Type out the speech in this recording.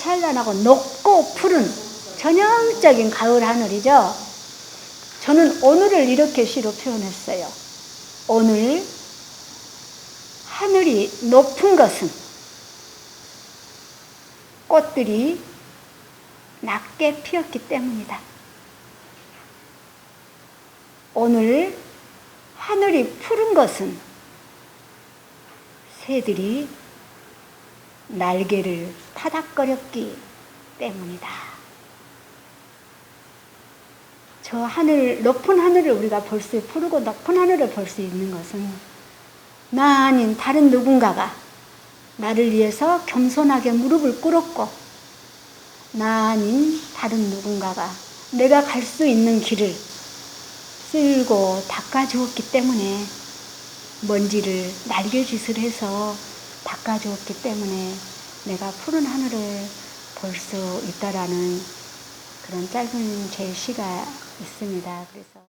찬란하고 높고 푸른 전형적인 가을 하늘이죠. 저는 오늘을 이렇게 시로 표현했어요. 오늘 하늘이 높은 것은 꽃들이 낮게 피었기 때문이다. 오늘 하늘이 푸른 것은 새들이 날개를 파닥거렸기 때문이다. 저 하늘, 높은 하늘을 우리가 볼 수, 푸르고 높은 하늘을 볼 수 있는 것은 나 아닌 다른 누군가가 나를 위해서 겸손하게 무릎을 꿇었고, 나 아닌 다른 누군가가 내가 갈 수 있는 길을 쓸고 닦아주었기 때문에 먼지를 날개짓을 해서 닦아주었기 때문에 내가 푸른 하늘을 볼 수 있다라는 그런 짧은 제 시가 있습니다. 그래서